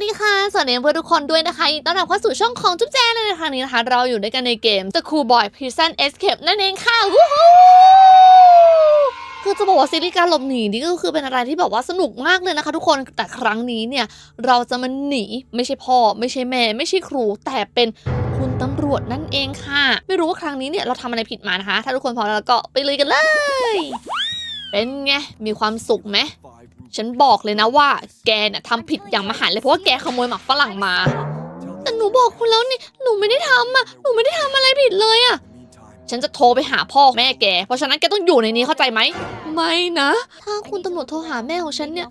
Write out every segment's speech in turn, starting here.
วัสดีค่ะ สวัสดีเพื่อนทุกคนด้วยนะคะยินดีต้อนรับเข้าสู่ช่องของจุ๊บแจงในครั้งนี้นะคะ เราอยู่ด้วยกันในเกม The Cool Boy Prison Escape นั่นเองค่ะวู้ฮูคือจะบอกว่าซีรีส์การหลบหนีนี่ก็คือเป็นอะไรที่แบบว่าสนุกมากเลยนะคะทุกคนแต่ครั้งนี้เนี่ย เราจะมาหนีไม่ใช่พ่อ ไม่ใช่แม่ ไม่ใช่ครู แต่เป็นคุณตำรวจนั่นเองค่ะ ไม่รู้ว่าครั้งนี้เนี่ยเราทำอะไรผิดมานะคะ ถ้าทุกคนพร้อมแล้วก็ไปเลยกันเลย เป็นไงมีความสุขไหม ฉันบอกเลยนะว่า แกน่ะทำผิดอย่างมหันเลยเพราะว่าแกขโมยหมักฝรั่งมา แต่หนูบอกคุณแล้วนี่หนูไม่ได้ทำอะหนูไม่ได้ทำอะไรผิดเลยอะฉันจะโทรไปหาพ่อแม่แก เพราะฉะนั้นแกต้องอยู่ในนี้เข้าใจไหม ไม่นะ ถ้าคุณตำรวจโทรหาแม่ของฉันเนี่ย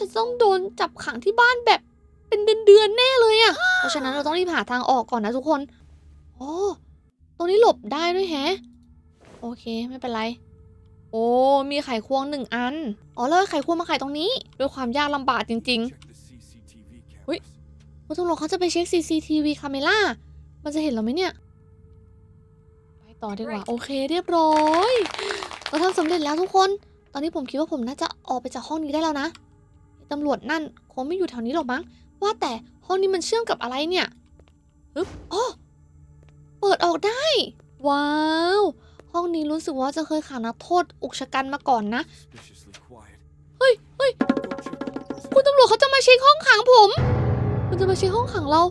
จะต้องโดนจับขังที่บ้านแบบเป็นเดือนๆแน่เลยอะ เพราะฉะนั้นเราต้องรีบหาทางออกก่อนนะทุกคน โอ้ ตรงนี้หลบได้ด้วยแฮะ โอเคไม่เป็นไร อ้ มีไขควงหนึ่งอัน อ๋อแล้วไขควงมาไขตรงนี้ ด้วยความยากลำบากจริงๆคุณตำรวจเขาจะไปเช็ค CCTV คาเมล่า มันจะเห็นเราไหมเนี่ย ไปต่อดีกว่า โอเคเรียบร้อย เราทำสำเร็จแล้วทุกคน ตอนนี้ผมคิดว่าผมน่าจะออกไปจากห้องนี้ได้แล้วนะ ตำรวจนั่นคงไม่อยู่แถวนี้หรอกมั้ง ว่าแต่ห้องนี้มันเชื่อมกับอะไรเนี่ยฮึบอ๋อเปิดออกได้ ว้าว ห้องนี้รู้สึกว่าจะเคยขังนักโทษอุกชะกันมาก่อนนะ เฮ้ยเฮ้ยคุณตำรวจเขาจะมาเช็คห้องขังผมคุณจะมาเช็คห้องขังเรา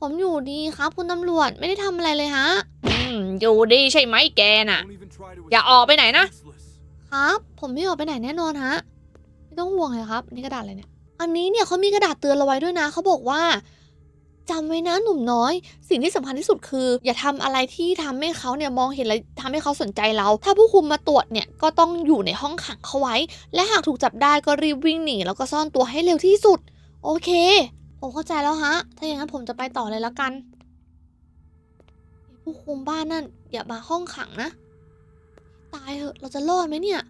ผมอยู่ดีครับคุณตำรวจไม่ได้ทำอะไรเลยฮะ อืม อยู่ดีใช่ไหมแกน่ะ อย่าออกไปไหนนะ ครับ ผมไม่ออกไปไหนแน่นอนฮะ ไม่ต้องห่วงเลยครับ นี่กระดาษอะไรเนี่ย อันนี้เนี่ยเขามีกระดาษเตือนเราไว้ด้วยนะ เขาบอกว่า จำไว้นะหนุ่มน้อย สิ่งที่สำคัญที่สุดคือ อย่าทำอะไรที่ทำให้เขาเนี่ยมองเห็นและทำให้เขาสนใจเรา ถ้าผู้คุมมาตรวจเนี่ยก็ต้องอยู่ในห้องขังเขาไว้ และหากถูกจับได้ก็รีบวิ่งหนีแล้วก็ซ่อนตัวให้เร็วที่สุด โอเคผมเข้าใจแล้วฮะ ถ้าอย่างนั้นผมจะไปต่อเลยแล้วกัน ผู้คุมบ้านนั่น อย่ามาห้องขังนะ ตายเหอะ เราจะรอดไหมเนี่ย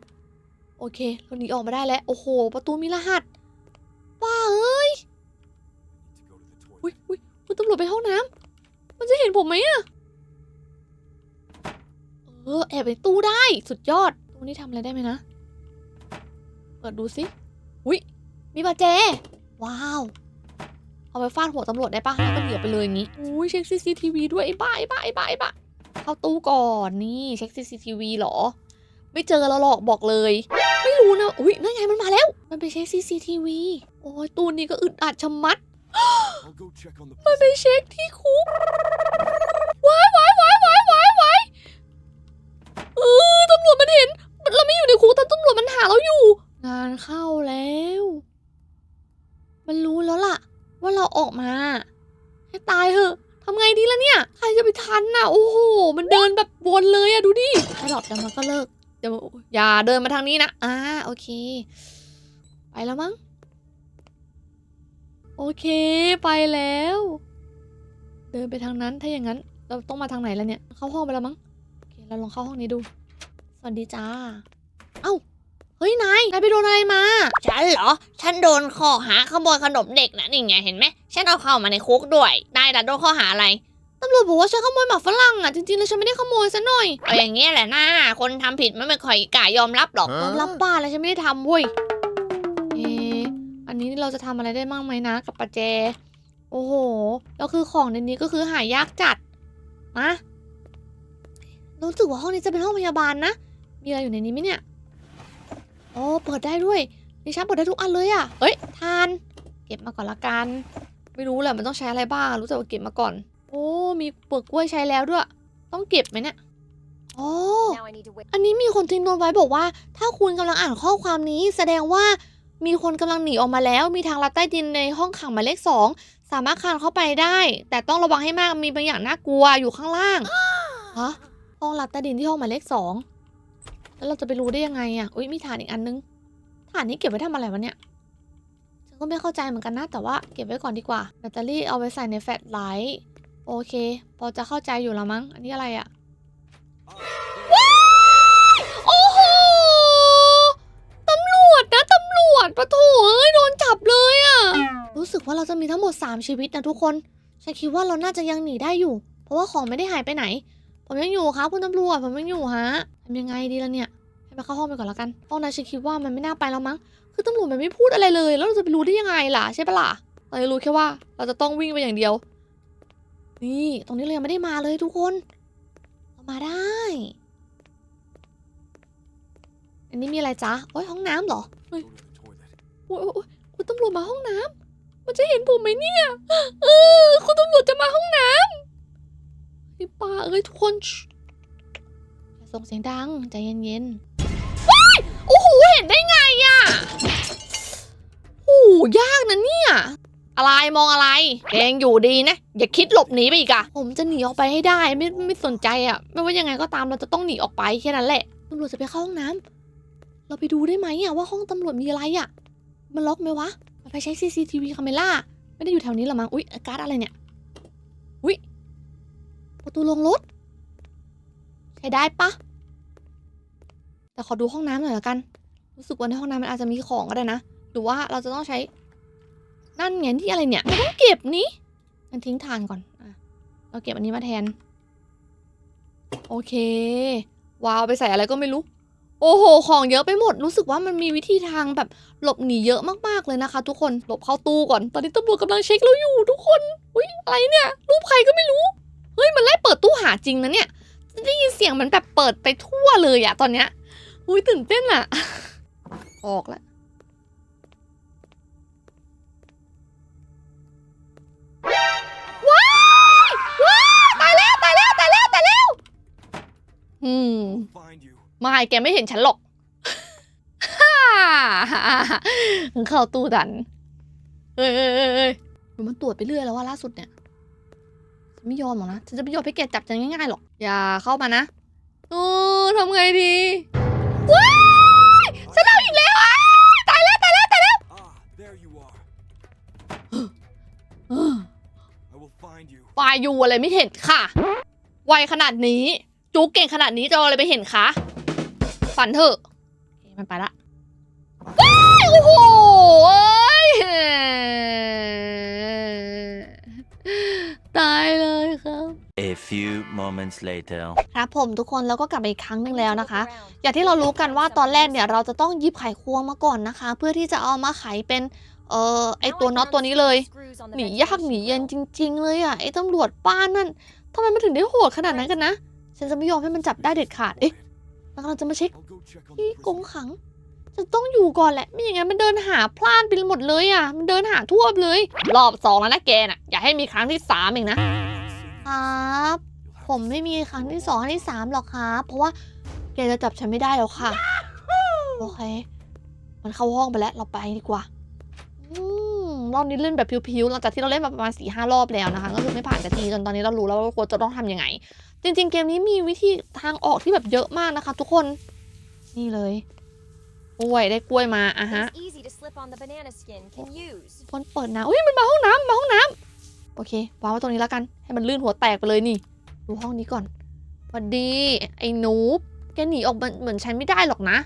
โอเค เราหนีออกมาได้แล้ว โอ้โห ประตูมีรหัสป้าเอ้ยอุ้ยอุ้ย ตำรวจไปห้องน้ำมันจะเห็นผมไหมอะเออแอบไปตู้ได้สุดยอดตู้นี้ทำอะไรได้ไหมนะ เปิดดูสิอุ้ยมีบาแจว้าว เอาไปฟาดหัวตำรวจได้ปะแล้วก็เหยียบไปเลยอย่างงี้อุ้ยเช็ค CCTV ด้วยไอ้บ้าไอ้บ้าไอ้บ้าไอ้บ้าเข้าตู้ก่อนนี่เช็ค CCTV เหรอ ไม่เจอเราหรอกบอกเลย ไม่รู้นะอุ้ยนั่นไงมันมาแล้ว มันไปเช็ค CCTV โอ้ยตู้นี้ก็อึดอัดชะมัด มันไปเช็คที่คุกว้ายว้ายว้ายว้ายว้ายว้ายเออตำรวจมันเห็น เราไม่อยู่ในคุกแต่ตำรวจมันหาเราอยู่ งานเข้าแล้ว มันรู้แล้วล่ะ ว่าเราออกมา ให้ตายเถอะทำไงดีล่ะเนี่ย ใครจะไปทันน่ะ โอ้โห มันเดินแบบวนเลยอะดูดิไอ้หลอดเดี๋ยวมันก็เลิก เดี๋ยวอย่าเดินมาทางนี้นะ อ่า โอเค ไปแล้วมั้ง โอเคไปแล้ว เดินไปทางนั้นถ้าอย่างนั้น เราต้องมาทางไหนแล้วเนี่ย เข้าห้องไปแล้วมั้งโอเคเราลองเข้าห้องนี้ดู สวัสดีจ้า เอ้าเฮ้ยนายนายไปโดนอะไรมา ฉันเหรอ ฉันโดนข้อหาขโมยขนมเด็กนะนี่ไงเห็นไหมฉันเอาเข้ามาในคุกด้วยนายล่ะโดนข้อหาอะไรตำรวจบอกว่าฉันขโมยหมากฝรั่งอะจริงๆแล้วฉันไม่ได้ขโมยซะหน่อยเอาอย่างเงี้ยแหละนะคนทำผิดมันไม่ค่อยกล้ายอมรับหรอกยอมรับบ้าแล้วฉันไม่ได้ทำเว้ยเอะอั นี้เราจะทำอะไรได้บ้างไหมนะ กับประแจ โอ้โห แล้วคือของในนี้ก็คือหายากจัดนะรู้สึกว่าห้องนี้จะเป็นห้องพยาบาลนะ มีอะไรอยู่ในนี้ไหมเนี่ย โอ้เปิดได้ด้วยดิฉันเปิดได้ทุกอันเลยอะ่ะเฮ้ย ทาน เก็บมาก่อนละกัน ไม่รู้แหละมันต้องใช้อะไรบ้าง รู้แต่ว่าเก็บมาก่อน โอ้ มีเปลือกกล้วยใช้แล้วด้วย ต้องเก็บไหมเนี่ยโอ้อันนี้มีคนทิ้งโน้ตไว้บอกว่า ถ้าคุณกำลังอ่านข้อความนี้แสดงว่า มีคนกำลังหนีออกมาแล้ว มีทางลัดใต้ดินในห้องขังหมายเลขสองสามารถคานเข้าไปได้ แต่ต้องระวังให้มากมีบางอย่างน่ากลัวอยู่ข้างล่างฮะห้องลัดใต้ดินที่ห้องหมายเลขสองแล้วเราจะไปรู้ได้ยังไงอะอุ้ยมีฐานอีกอันนึงฐานนี้เก็บไว้ทำอะไรวะเนี่ยฉันก็ไม่เข้าใจเหมือนกันนะแต่ว่าเก็บไว้ก่อนดีกว่าแบตเตอรี่เอาไว้ใส่ในแฟลชไลท์โอเค พอจะเข้าใจอยู่แล้วมั้ง อันนี้อะไรอะ ด 3 ชีวิตนะทุกคน ฉันคิดว่าเราน่าจะยังหนีได้อยู่ เพราะว่าของไม่ได้หายไปไหน ผมยังอยู่ครับคุณตำรวจผมยังอยู่ฮะทำยังไงดีล่ะเนี่ยให้ไปเข้าห้องไปก่อนแล้วกันห้องนั้นฉันคิดว่ามันไม่น่าไปแล้วมั้ง คือตำรวจมันไม่พูดอะไรเลย แล้วเราจะไปรู้ได้ยังไงล่ะใช่ปะล่ะเราจะรู้แค่ว่าเราจะต้องวิ่งไปอย่างเดียว นี่ตรงนี้เรายังไม่ได้มาเลยทุกคนเรามาได้ อันนี้มีอะไรจ๊ะโอ้ยห้องน้ำเหรอเฮ้ย Go to the toilet. โอ้ยโอ้ยโอ้ยคุณตำรวจมาห้องน้ำ มันจะเห็นผมไหมเนี่ยเออคุณตำรวจจะมาห้องน้ำไอ้ป้าเอ้ยทุกคนชิอย่าส่งเสียงดังใจเย็นๆว้ายโอ้โหเห็นได้ไงอะโอ้โหยากนะเนี่ยอะไรมองอะไรแกยังอยู่ดีนะ อย่าคิดหลบหนีไปอีกอะผมจะหนีออกไปให้ได้ไม่ไม่สนใจอะไม่ว่ายังไงก็ตามเราจะต้องหนีออกไปแค่นั้นแหละตำรวจจะไปเข้าห้องน้ำเราไปดูได้ไหมอะว่าห้องตำรวจมีอะไรอะมันล็อกไหมวะเรา ไปใช้ CCTV คาเมล่าไม่ได้อยู่แถวนี้หรอมั้ง อุ๊ยการ์ดอะไรเนี่ย อุ๊ย ประตูลงรถ ใช้ได้ปะ แต่ขอดูห้องน้ำหน่อยละกัน รู้สึกว่าในห้องน้ำมันอาจจะมีของก็ได้นะ หรือว่าเราจะต้องใช้ นั่นไงที่อะไรเนี่ยต้องเก็บนี้มันทิ้งทานก่อนอะเราเก็บอันนี้มาแทน โอเคว้าวไปใส่อะไรก็ไม่รู้ โอ้โห ของเยอะไปหมด รู้สึกว่ามันมีวิธีทางแบบหลบหนีเยอะมากๆเลยนะคะ ทุกคน หลบเข้าตู้ก่อน ตอนนี้ตำรวจกำลังเช็คเราอยู่ทุกคน อุ้ยอะไรเนี่ย รูปใครก็ไม่รู้ เฮ้ย มันไล่เปิดตู้หาจริงนะเนี่ย ได้ยินเสียงมันแบบเปิดไปทั่วเลยอะตอนเนี้ย อุ้ยตื่นเต้นอะออกแล้ว ไม่แกไม่เห็นฉันหรอกฮ่าเข้าตู้ดัน เอ้ยเอ้ยเอ้ยเอ้ยดูมันตรวจไปเรื่อยแล้วว่าล่าสุดเนี่ยฉันไม่ยอมหรอกนะฉันจะไม่ยอมให้แกจับฉันง่ายๆหรอก อย่าเข้ามานะเออทำไงดีว้ายฉันเอาอีกแล้วอะตายแล้วตายแล้วตายแล้ว Ah, there you are. เออ I will find you. ปลายยูอะไรไม่เห็นค่ะ ไวขนาดนี้ จูเก่งขนาดนี้จะเอาอะไรไปเห็นคะ ฝันเถอะโอเคมันไปละว้ายโอ้โหเอ้ยตายเลยครับ A few moments later. ครับผมทุกคนแล้วก็กลับมาอีกครั้งหนึ่งแล้วนะคะ อย่างที่เรารู้กันว่าตอนแรกเนี่ยเราจะต้องหยิบไขควงมาก่อนนะคะ เพื่อที่จะเอามาไขเป็นเอ่อไอตัวน็อตตัวนี้เลย หนียากหนีเย็นจริง ๆ เลยอะไอ้ตำรวจป้านั่นทำไมมันถึงได้โหดขนาดนั้นกันนะ ฉันจะไม่ยอมให้มันจับได้เด็ดขาด เอ๊ะ เรากำลังจะมาเช็คที่กรงขัง จะต้องอยู่ก่อนแหละ ไม่อย่างนั้นมันเดินหาพลาดไปหมดเลยอะ มันเดินหาทั่วเลย รอบสองแล้วนะแกน่ะ อย่าให้มีครั้งที่สามอีกนะครับ ผมไม่มีครั้งที่สองครั้งที่สามหรอกครับ เพราะว่าแกจะจับฉันไม่ได้แล้วค่ะ โอเค มันเข้าห้องไปแล้ว เราไปดีกว่า รอบนี้เล่นแบบพิวๆหลังจากที่เราเล่นมาประมาณสี่ห้ารอบแล้วนะคะ ก็คือไม่ผ่านสักทีจนตอนนี้เรารู้แล้วว่าควรจะต้องทำยังไง จริง ๆ เกมนี้มีวิธีทางออกที่แบบเยอะมากนะคะ ทุกคนนี่เลยกล้วยได้กล้วยมาอะฮะ It's easy to slip on the banana skin. Can use. คนเปิดน้ำอุ้ยมันมาห้องน้ำมาห้องน้ำโอเควางไว้ตรงนี้แล้วกัน ให้มันลื่นหัวแตกไปเลยนี่ ดูห้องนี้ก่อนสวัสดี ไอ้หนูแกหนีออกมาเหมือนฉันไม่ได้หรอกนะ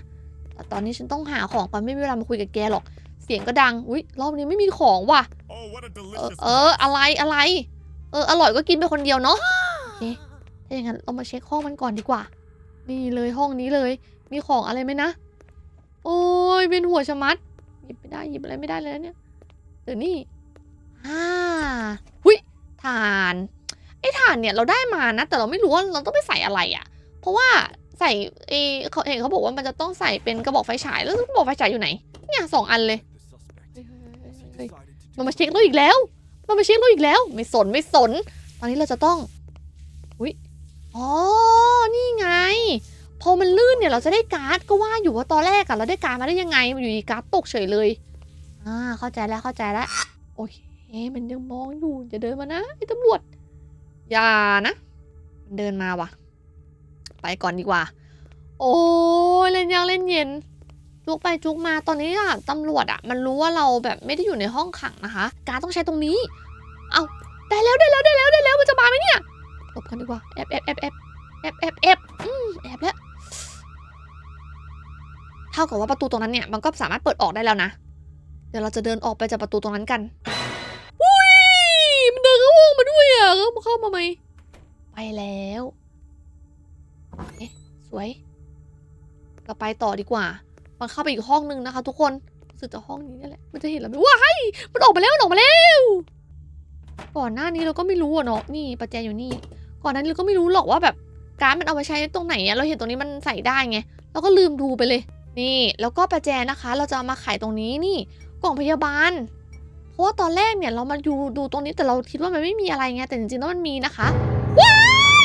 แต่ตอนนี้ฉันต้องหาของไปไม่มีเวลามาคุยกับแกหรอก เสียงก็ดัง อุ้ยรอบนี้ไม่มีของว่ะ Oh, what a เออ delicious เอออะไรอะไร เอออร่อยก็กินไปคนเดียวเนาะโอเคถ้าอย่างนั้นเรามาเช็คห้องมันก่อนดีกว่า นี่เลยห้องนี้เลย มีของอะไรไหมนะ โอ้ยเป็นหัวชะมัด หยิบไม่ได้หยิบอะไรไม่ได้เลยนะเนี่ยเดี๋ยวนี่อ่าหุยถ่านไอ้ถ่านเนี่ยเราได้มานะ แต่เราไม่รู้ว่าเราต้องไปใส่อะไรอะ่ะ เพราะว่าใส่ไอ้เขาเห็นเขาบอกว่ามันจะต้องใส่เป็นกระบอกไฟฉายแล้วกระบอกไฟฉายอยู่ไหน เนี่ยสองอันเลย the suspect. เฮ้ยมันมาเช็คเราอีกแล้ว มันมาเช็คเราอีกแล้ว ไม่สนไม่สน ตอนนี้เราจะต้อง อุ้ยอ๋อ นี่ไง พอมันลื่นเนี่ยเราจะได้การ์ดก็ว่าอยู่ว่าตอนแรกอะเราได้การ์ดมาได้ยังไง มันอยู่ดีการ์ดตกเฉยเลย อ่า เข้าใจแล้วเข้าใจแล้ว โอเค มันยังมองอยู่อย่าเดินมานะไอ้ตำรวจ อย่านะ มันเดินมาว่ะ ไปก่อนดีกว่า โอ้ยเล่นยากเล่นเย็น จุกไปจุกมาตอนนี้อะตำรวจอะมันรู้ว่าเราแบบไม่ได้อยู่ในห้องขังนะคะ การต้องใช้ตรงนี้ เอาได้แล้วได้แล้วได้แล้วได้แล้วมันจะมาไหมเนี่ยหลบกันดีกว่าแอบแอบแอบแอบแอบแอบแอบอืมแอบแล้วเท่ากับว่าประตูตรงนั้นเนี่ยมันก็สามารถเปิดออกได้แล้วนะ เดี๋ยวเราจะเดินออกไปจากประตูตรงนั้นกันอุ้ยมันเดินเข้าห้องมาด้วยอะเข้ามาเข้ามาไหมไปแล้วเอ๊ะสวยเราไปต่อดีกว่า มันเข้าไปอีกห้องนึงนะคะ ทุกคนสึกจากห้องนี้นี่แหละ มันจะเห็นเราไหมว้ายมันออกมาแล้วมันออกมาแล้วก่อนหน้านี้เราก็ไม่รู้อะเนาะนี่ประแจอยู่นี่ ก่อนหน้นเราก็ไม่รู้หรอกว่าแบบการดมันเอาไปใช้ตรงไหนอะเราเห็นตรงนี้มันใส่ได้ไงเราก็ลืมดูไปเลย นี่ แล้วก็ประแจนะคะ เราจะเอามาไขตรงนี้นี่กล่องพยาบาลเพราะว่าตอนแรกเนี่ยเรามาดูดูตรงนี้แต่เราคิดว่ามันไม่มีอะไรไงแต่จริงๆแล้วมันมีนะคะว้า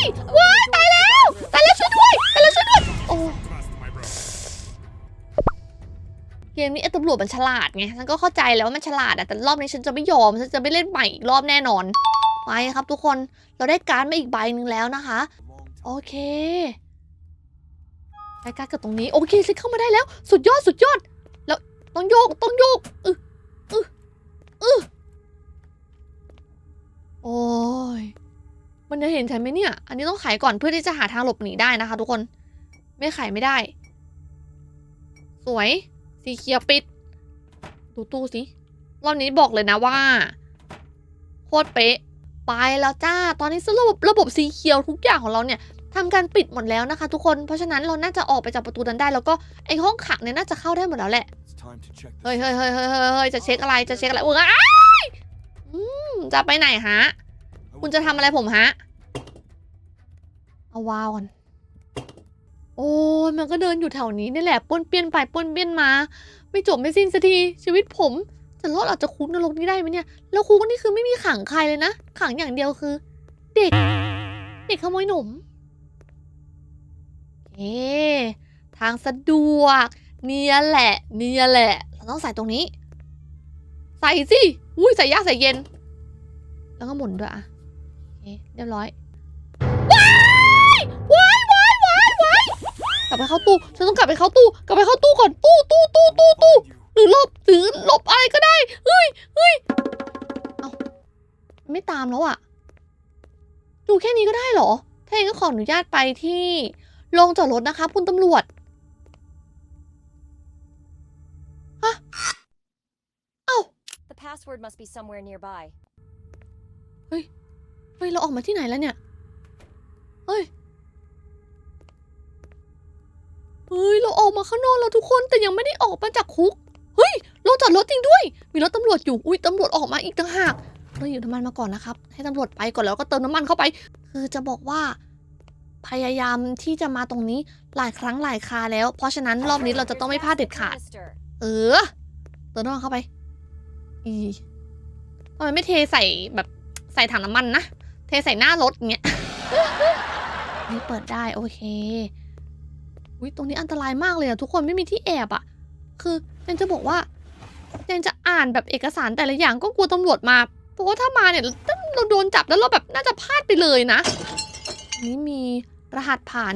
ยว้ายตายแล้วตายแล้วช่วยด้วยตายแล้วช่วยด้วยโอ้ เกมนี้ไอ้ตำรวจมันฉลาดไงฉันก็เข้าใจแล้วว่ามันฉลาดอะแต่รอบนี้ฉันจะไม่ยอมฉันจะไม่เล่นใหม่อีกรอบแน่นอนไปครับทุกคนเราได้การ์ดมาอีกใบหนึ่งแล้วนะคะ โอเคได้การ์ดกับตรงนี้โอเคฉันเข้ามาได้แล้ว สุดยอดสุดยอด แล้วต้องโยกต้องโยกอึอึอึโอ้ยมันจะเห็นฉันไหมเนี่ย อันนี้ต้องไขก่อนเพื่อที่จะหาทางหลบหนีได้นะคะ ทุกคน ไม่ไขไม่ได้ สวย สีเขียวปิด ดูตู้สิรอบนี้บอกเลยนะว่าโคตรเป๊ะ ไปแล้วจ้า ตอนนี้ระบบระบบสีเขียวทุกอย่างของเราเนี่ยทำการปิดหมดแล้วนะคะ ทุกคน เพราะฉะนั้นเราน่าจะออกไปจากประตูนั้นได้ แล้วก็ไอห้องขังเนี่ยน่าจะเข้าได้หมดแล้วแหละ เฮ้ยเฮ้ยเฮ้ยเฮ้ยเฮ้ยจะเช็คอะไร จะเช็คอะไรอุ้ยอ้ายอืมจะไปไหนฮะ คุณจะทำอะไรผมฮะ เอาวาวก่อน โอ้ยมันก็เดินอยู่แถวนี้นี่แหละป้วนเปี้ยนไปป้วนเปี้ยนมา ไม่จบไม่สิ้นสักทีชีวิตผม จะรอดออกจากคุกนรกนี้ได้ไหมเนี่ย แล้วคุกนี่คือไม่มีขังใครเลยนะ ขังอย่างเดียวคือ เด็ก เด็กขโมยหนมเอ๊ทางสะดวก เนี่ยแหละ เนี่ยแหละ เราต้องใส่ตรงนี้ ใส่สิ อุ้ยใส่ยากใส่เย็น แล้วก็หมุนด้วยอะโอเรียบร้อย กลับไปเข้าตู้ ฉันต้องกลับไปเข้าตู้ กลับไปเข้าตู้ก่อน ตู้ตู้ตู้ตู้ตู้ Find you. หรือหลบหรือหลบอะไรก็ได้ เฮ้ยเฮ้ยเอาไม่ตามแล้วอะดูแค่นี้ก็ได้เหรอ ถ้าอย่างนั้นขออนุญาตไปที่โรงจอดรถนะคะ คุณตำรวจ The password must be somewhere nearby. เฮ้ยเราออกมาที่ไหนแล้วเนี่ย เฮ้ย เฮ้ยเราออกมาข้างนอกแล้วทุกคนแต่ยังไม่ได้ออกมาจากคุก เฮ้ยโรงจอดรถจริงด้วย มีรถตำรวจอยู่ อุ้ยตำรวจออกมาอีกต่างหากเราอยู่น้ำมันมาก่อนนะครับ ให้ตำรวจไปก่อนแล้วก็เติมน้ำมันเข้าไป คือจะบอกว่า พยายามที่จะมาตรงนี้หลายครั้งหลายคราแล้ว เพราะฉะนั้นรอบนี้เราจะต้องไม่พลาดเด็ดขาด เออ เติมน้ำมันเข้าไป อีทำไมไม่เทใส่แบบใส่ถังน้ำมันนะ เทใส่หน้ารถเงี้ย นี่เปิดได้โอเค อุ้ยตรงนี้อันตรายมากเลยอะทุกคนไม่มีที่แอบอะคือเจนจะบอกว่าเจนจะอ่านแบบเอกสารแต่ละอย่างก็กลัวตำรวจมา เพราะว่าถ้ามาเนี่ยเราโดนจับแล้วเราแบบน่าจะพลาดไปเลยนะ นี้มีรหัสผ่าน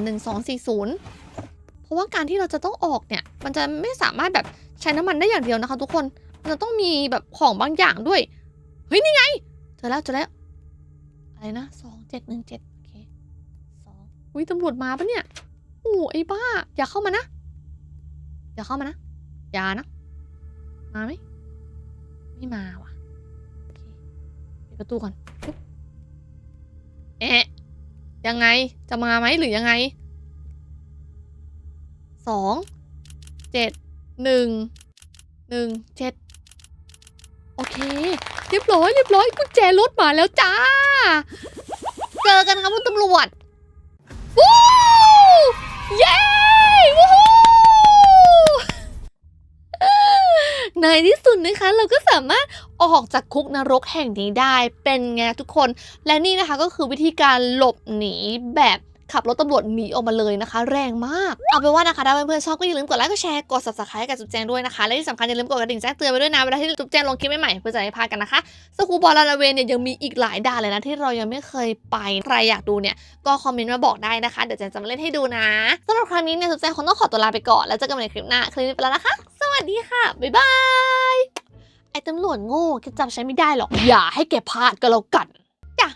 1240 เพราะว่าการที่เราจะต้องออกเนี่ย มันจะไม่สามารถแบบใช้น้ำมันได้อย่างเดียวนะคะ ทุกคนมันจะต้องมีแบบของบางอย่างด้วย เฮ้ยนี่ไงเจอแล้วเจอแล้วอะไรนะสองเจ็ดหนึ่งเจ็ดโอเคสองอุ้ยตำรวจมาปะเนี่ย โอ้ไอ้บ้า อย่าเข้ามานะ อย่าเข้ามานะ อย่านะ มาไหมไม่มาว่ะปิดประตูก่อนปุ๊บเอ๊ะ ยังไง จะมาไหมหรือยังไง สอง เจ็ด หนึ่ง หนึ่ง เจ็ด โอเค เรียบร้อย เรียบร้อย กุญแจรถมาแล้วจ้า เจอกันครับคุณตำรวจ เย้วู้ฮู้ในที่สุดนะคะเราก็สามารถออกจากคุกนรกแห่งนี้ได้เป็นไงทุกคน และนี่นะคะก็คือวิธีการหลบหนีแบบ ขับรถตำรวจหนีออกมาเลยนะคะ แรงมาก เอาเป็นว่านะคะถ้าเพื่อนๆชอบก็อย่าลืมกดไลค์กดแชร์กด subscribe กับจุ๊บแจงด้วยนะคะ และที่สำคัญอย่าลืมกดกระดิ่งแจ้งเตือนไว้ด้วยนะเวลาที่จุ๊บแจงลงคลิปใหม่ๆเพื่อจะไม่พลาดกันนะคะสกูบอลลาลาเวนเนี่ยยังมีอีกหลายด่านเลยนะที่เรายังไม่เคยไปใครอยากดูเนี่ยก็คอมเมนต์มาบอกได้นะคะเดี๋ยวแจงจะมาเล่นให้ดูนะสำหรับครั้งนี้เนี่ยจุ๊บแจงคงต้องขอตัวลาไปก่อนแล้วเจอกันใหม่ในคลิปหน้าคลิปนี้ไปแล้วนะคะ สวัสดีค่ะบ๊ายบายไอ้ตำรวจโง่แกจับฉันไม่ได้หรอกอย่าให้แกพลาดก็แล้วกันจ้ะ